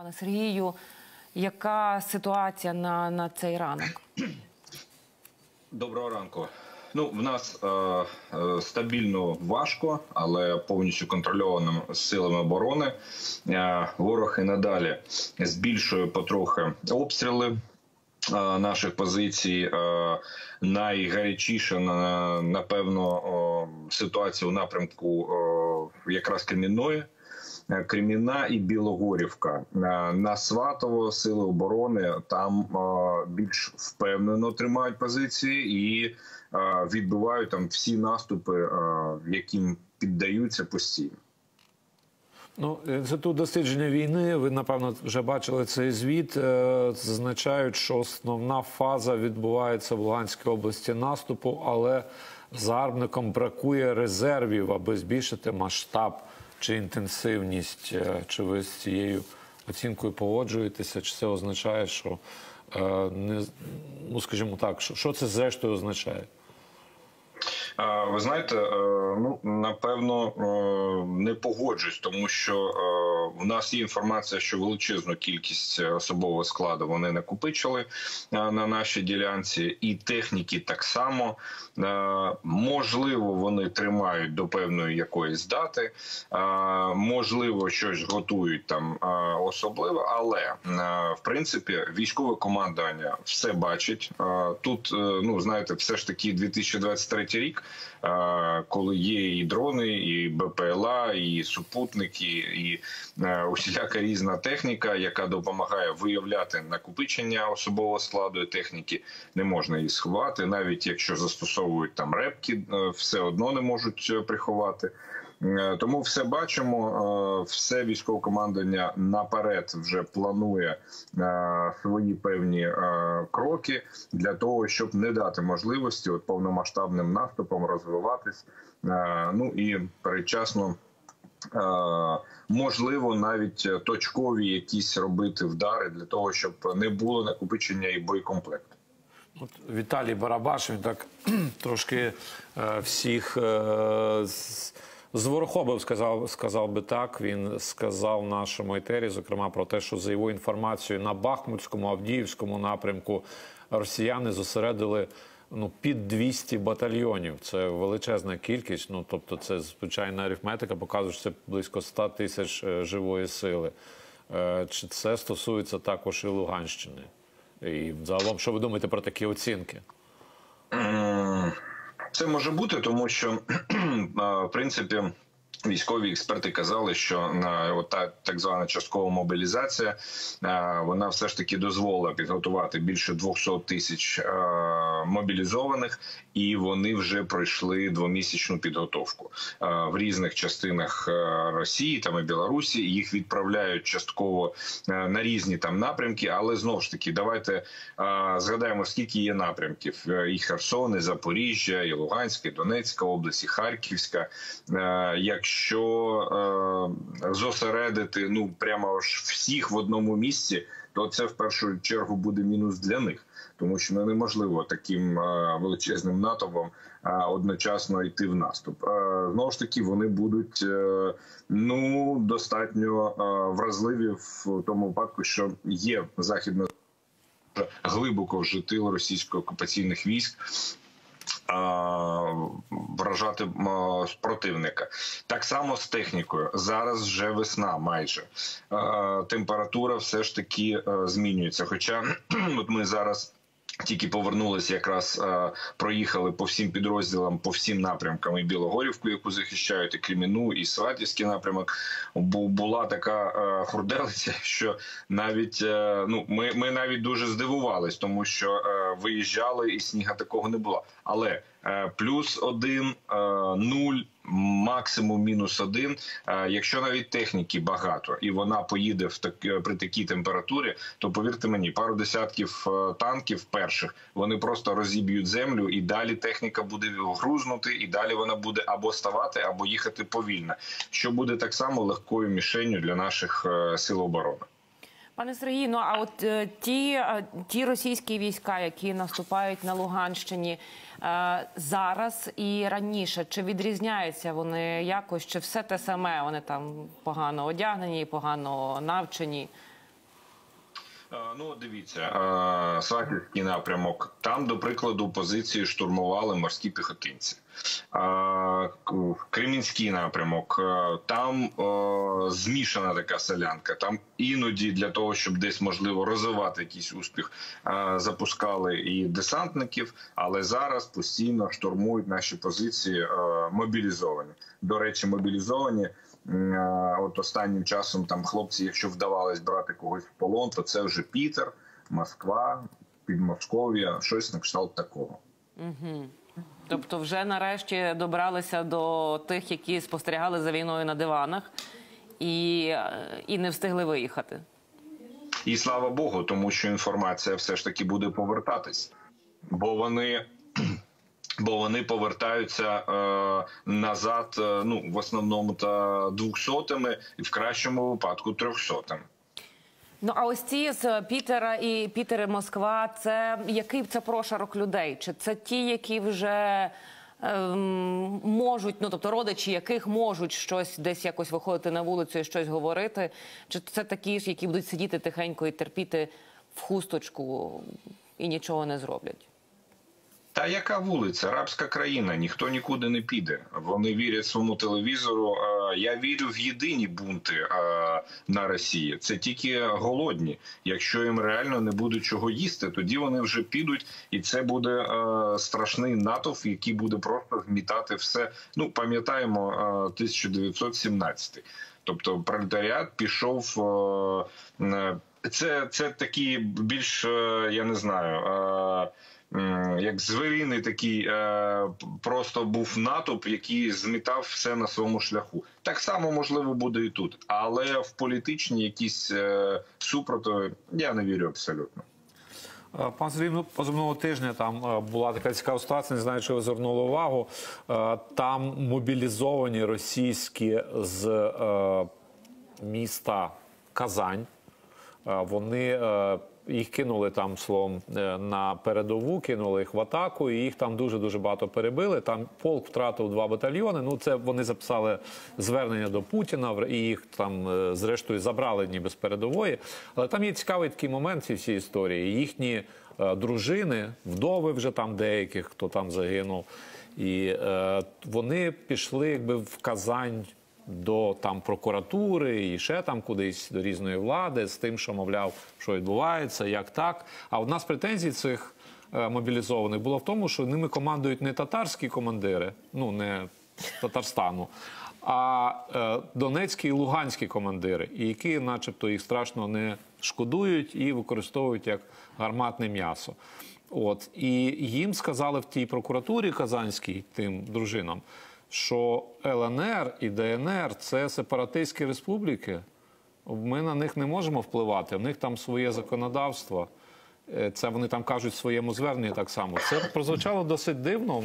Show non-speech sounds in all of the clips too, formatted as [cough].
Пане Сергію, яка ситуація на, на цей ранок? Доброго ранку. Ну, в нас е, е, стабільно важко, але повністю контрольованим силами оборони. Е, ворог і надалі збільшує потрохи обстріли е, наших позицій. Е, найгарячіша на напевно ситуація у напрямку якраз Кремінної. Е, Креміна і Білогорівка Е, на Сватово сили оборони там е, більш впевнено тримають позиції і відбивають там всі наступи, яким піддаються постійно. Ну, інститут дослідження війни. Ви напевно вже бачили цей звіт. Зазначають, що основна фаза відбувається в Луганській області наступу, але загарбникам бракує резервів, аби збільшити масштаб чи інтенсивність. Е, Чи ви з цією оцінкою погоджуєтеся? Чи це означає, що е, не ну, скажімо так, що, що це зрештою означає? Ви знаєте, е, ну напевно е, не погоджусь, тому що е, у нас є інформація, що величезну кількість особового складу вони накопичили на нашій ділянці, і техніки так само. Можливо, вони тримають до певної якоїсь дати, можливо, щось готують там особливо, але в принципі військове командування все бачить. Тут ну знаєте, все ж таки 2023 рік, коли є і дрони, і БПЛА, і супутники, і е, усіляка різна техніка, яка допомагає виявляти накопичення особового складу і техніки. Не можна її сховати, навіть якщо застосовують там репки, е, все одно не можуть е, приховати. Е, Тому все бачимо, е, все військове командування наперед вже планує е, свої певні кроки для того, щоб не дати можливості от повномасштабним наступом розвиватись. Ну і передчасно. Можливо, навіть точкові якісь робити вдари для того, щоб не було накопичення і боєкомплекту. От Віталій Барабаш, він так [clears throat] трошки всіх зворохобив, сказав, сказав би так. Він сказав нашому етері, зокрема, про те, що за його інформацією на Бахмутському, Авдіївському напрямку росіяни зосередили ну, під 200 батальйонів. Це величезна кількість. Ну, тобто, це звичайна арифметика, показує, що це близько 100 тисяч е, живої сили. Е, Чи це стосується також і Луганщини? І загалом, що ви думаєте про такі оцінки? Це може бути, тому що [clears throat] в принципі. Військові експерти казали, що на та так звана часткова мобілізація вона все ж таки дозволила підготувати більше 200 тисяч мобілізованих, і вони вже пройшли двомісячну підготовку в різних частинах Росії там і Білорусі. Їх відправляють частково на різні там напрямки. Але знову ж таки, давайте згадаємо, скільки є напрямків: Е, і Херсон, і Запоріжжя, і Луганська, і Донецька область, і Харківська. Е, Якщо е, зосередити ну прямо ж всіх в одному місці, то це в першу чергу буде мінус для них, тому що ну, неможливо таким е, величезним натовпом е, одночасно йти в наступ. Е, Знову ж таки, вони будуть е, ну достатньо е, вразливі в тому випадку, що є західна глибоко вже тил російсько-окупаційних військ. А, Вражати противника так само з технікою. Зараз вже весна, майже температура все ж таки е, змінюється. Хоча [clears throat] от ми зараз тільки повернулися, якраз е, проїхали по всім підрозділам, по всім напрямкам і Білогорівку, яку захищають, і Креміну, і Сватівський напрямок. Бо була така е, хурделиця, [laughs] що навіть ну ми, ми навіть дуже здивувались, тому що виїжджали і сніга такого не було. Але е, плюс один, е, нуль. Максимум мінус один. Е, Якщо навіть техніки багато і вона поїде в так при такій температурі, то повірте мені, пару десятків танків перших вони просто розіб'ють землю, і далі техніка буде грузнути, і далі вона буде або ставати, або їхати повільно, що буде так само легкою мішенью для наших сил оборони. Пане Сергію, ну а от е, ті, е, ті російські війська, які наступають на Луганщині е, зараз і раніше, чи відрізняються вони якось, чи все те саме? Вони там погано одягнені, погано навчені? Ну, дивіться, Сватівський напрямок. Там, до прикладу, позиції штурмували морські піхотинці. Кремінський напрямок. Там змішана така селянка. Там іноді для того, щоб десь можливо розвивати якийсь успіх, запускали і десантників, але зараз постійно штурмують наші позиції мобілізовані. До речі, мобілізовані. От останнім часом там хлопці, якщо вдавалось брати когось в полон, то це вже Пітер, Москва, Підмосков'я, щось на кшталт такого. Тобто, вже нарешті добралися до тих, які спостерігали за війною на диванах і, і не встигли виїхати. І слава Богу, тому що інформація все ж таки буде повертатись, бо вони. Бо вони повертаються е, назад, е, ну в основному та двохсотими, і в кращому випадку трьохсотими. Ну а ось ці з Пітера і Пітер і Москва, це який це прошарок людей? Чи це ті, які вже ем, можуть, ну тобто родичі яких можуть щось десь якось виходити на вулицю і щось говорити? Чи це такі ж, які будуть сидіти тихенько і терпіти в хусточку і нічого не зроблять? Та яка вулиця? Арабська країна, ніхто нікуди не піде. Вони вірять своєму телевізору. Я вірю в єдині бунти на Росії. Це тільки голодні. Якщо їм реально не буде чого їсти, тоді вони вже підуть, і це буде страшний натовп, який буде просто змітати все. Ну пам'ятаємо е, 1917. Тобто пролетаріат пішов. е, Це, це такі більш, е, я не знаю. Як звіріний такий е, просто був натовп, який змітав все на своєму шляху. Так само можливо буде і тут, але в політичні якісь е, супротиви я не вірю абсолютно. Е, Пан Сергій, ну, позаминулого тижня там була така цікава ситуація, не знаю, чи ви звернули увагу. Там мобілізовані російські з міста Казань. Вони їх кинули там словом е, на передову, кинули їх в атаку, і їх там дуже дуже багато перебили. Там полк втратив два батальйони. Ну це вони записали звернення до Путіна, і їх там е, зрештою забрали ніби з передової. Але там є цікавий такий момент в цій всій історії. Їхні е, дружини, вдови вже там деяких, хто там загинув, і е, вони пішли якби в Казань до там прокуратури і ще там кудись до різної влади з тим, що мовляв, що відбувається, як так. А одна з претензій цих е, мобілізованих була в тому, що ними командують не татарські командири, ну не Татарстану, а е, донецькі і луганські командири, які, начебто, їх страшно не шкодують і використовують як гарматне м'ясо. От і їм сказали в тій прокуратурі казанській тим дружинам, що ЛНР і ДНР це сепаратистські республіки. Ми на них не можемо впливати. В них там своє законодавство. Е, Це вони там кажуть в своєму зверненні так само. Це прозвучало досить дивно.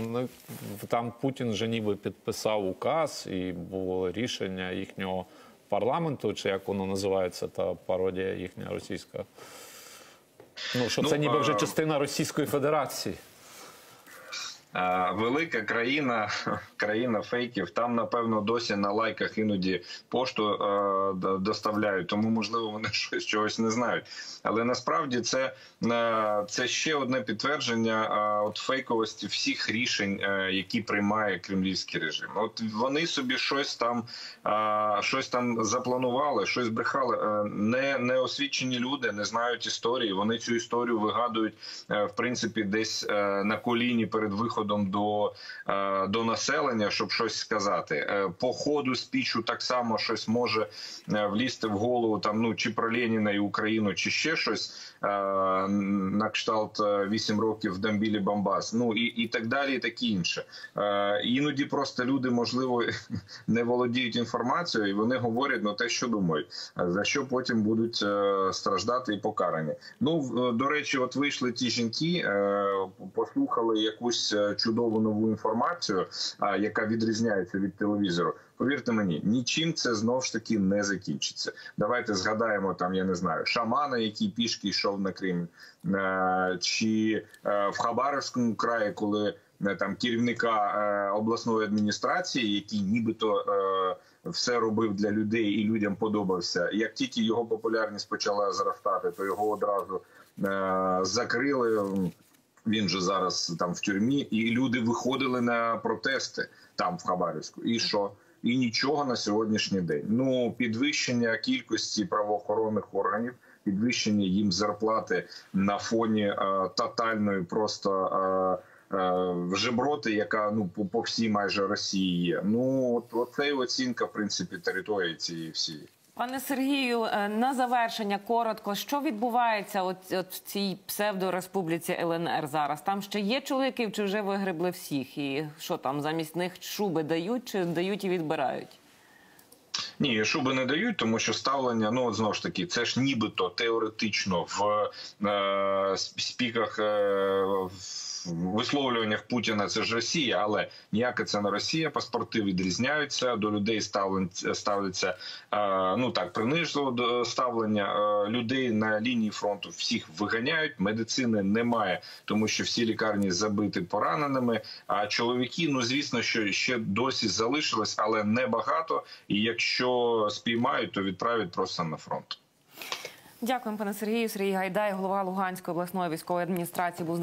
Там Путін вже ніби підписав указ, і було рішення їхнього парламенту, чи як воно називається, та пародія їхня російська. Ну, що це Ну, ніби вже частина Російської Федерації. Е, Велика країна, країна фейків. Там напевно досі на лайках іноді пошту е, доставляють, тому можливо вони [laughs] щось чогось не знають. Але насправді це, е, це ще одне підтвердження е, от фейковості всіх рішень, е, які приймає кремлівський режим. От вони собі щось там, е, щось там запланували, щось брехали. Е, Не, освічені люди не знають історії. Вони цю історію вигадують в принципі десь на коліні перед виходом до, до населення, щоб щось сказати. Е, По ходу спічу так само щось може е, влізти в голову там, ну чи про Леніна і Україну, чи ще щось е, на кшталт е, 8 років в Дамбілі Бамбас. Ну і, і так далі, і таке інше. Іноді просто люди можливо [laughs] не володіють інформацією, і вони говорять ну те, що думають, за що потім будуть страждати і покарані. Ну до речі, от вийшли ті жінки, послухали якусь чудову нову інформацію, яка відрізняється від телевізору. Повірте мені, нічим це знов ж таки не закінчиться. Давайте згадаємо там, я не знаю, шамана, який пішки йшов на Крим, е, чи е, в Хабаровському краї, коли е, там керівника обласної адміністрації, який нібито все робив для людей і людям подобався. Як тільки його популярність почала зростати, то його одразу закрили. Він же зараз там в тюрмі, і люди виходили на протести там в Хабаровську. І що? І нічого на сьогоднішній день. Ну підвищення кількості правоохоронних органів, підвищення їм зарплати на фоні е, тотальної просто. Е, е, Жеброти, яка ну по, по всій майже Росії є. Ну от оце і оцінка в принципі території цієї всієї. Пане Сергію, е, на завершення коротко, що відбувається от, от в цій псевдореспубліці ЛНР зараз? Там ще є чоловіки, чи вже вигребли всіх? І що там замість них шуби дають, чи дають і відбирають? Ні, шуби не дають, тому що ставлення, ну от знову ж таки, це ж нібито теоретично в е, спіках. Е, в Висловлюваннях Путіна це ж Росія, але ніяка це не Росія. Паспорти відрізняються до людей. ставляться е, ну так принижливо ставлення Е, людей на лінії фронту. Всіх виганяють. Медицини немає, тому що всі лікарні забиті пораненими. А чоловіки, ну звісно, що ще досі залишилось, але небагато. І якщо спіймають, то відправлять просто на фронт. Дякуємо, пане Сергію. Сергій Гайдай, голова Луганської обласної військової адміністрації, був.